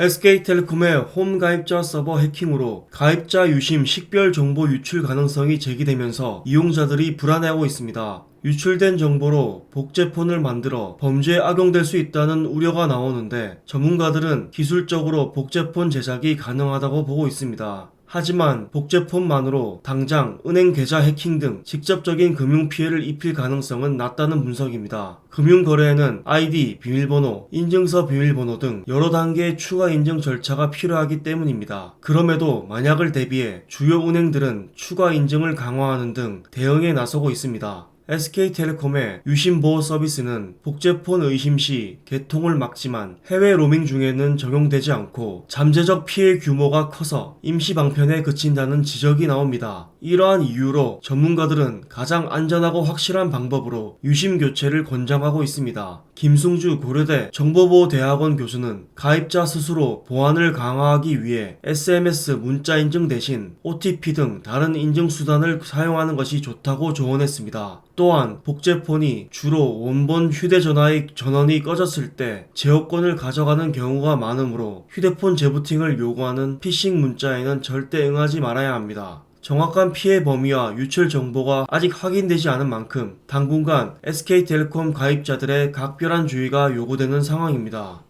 SK텔레콤의 홈 가입자 서버 해킹으로 가입자 유심 식별 정보 유출 가능성이 제기되면서 이용자들이 불안해하고 있습니다. 유출된 정보로 복제폰을 만들어 범죄에 악용될 수 있다는 우려가 나오는데 전문가들은 기술적으로 복제폰 제작이 가능하다고 보고 있습니다. 하지만 복제폰만으로 당장 은행 계좌 해킹 등 직접적인 금융 피해를 입힐 가능성은 낮다는 분석입니다. 금융 거래에는 아이디, 비밀번호, 인증서 비밀번호 등 여러 단계의 추가 인증 절차가 필요하기 때문입니다. 그럼에도 만약을 대비해 주요 은행들은 추가 인증을 강화하는 등 대응에 나서고 있습니다. SK텔레콤의 유심 보호 서비스는 복제폰 의심 시 개통을 막지만 해외 로밍 중에는 적용되지 않고 잠재적 피해 규모가 커서 임시 방편에 그친다는 지적이 나옵니다. 이러한 이유로 전문가들은 가장 안전하고 확실한 방법으로 유심 교체를 권장하고 있습니다. 김승주 고려대 정보보호대학원 교수는 가입자 스스로 보안을 강화하기 위해 SMS 문자 인증 대신 OTP 등 다른 인증 수단을 사용하는 것이 좋다고 조언했습니다. 또한 복제폰이 주로 원본 휴대전화의 전원이 꺼졌을 때 제어권을 가져가는 경우가 많으므로 휴대폰 재부팅을 요구하는 피싱 문자에는 절대 응하지 말아야 합니다. 정확한 피해 범위와 유출 정보가 아직 확인되지 않은 만큼 당분간 SK텔레콤 가입자들의 각별한 주의가 요구되는 상황입니다.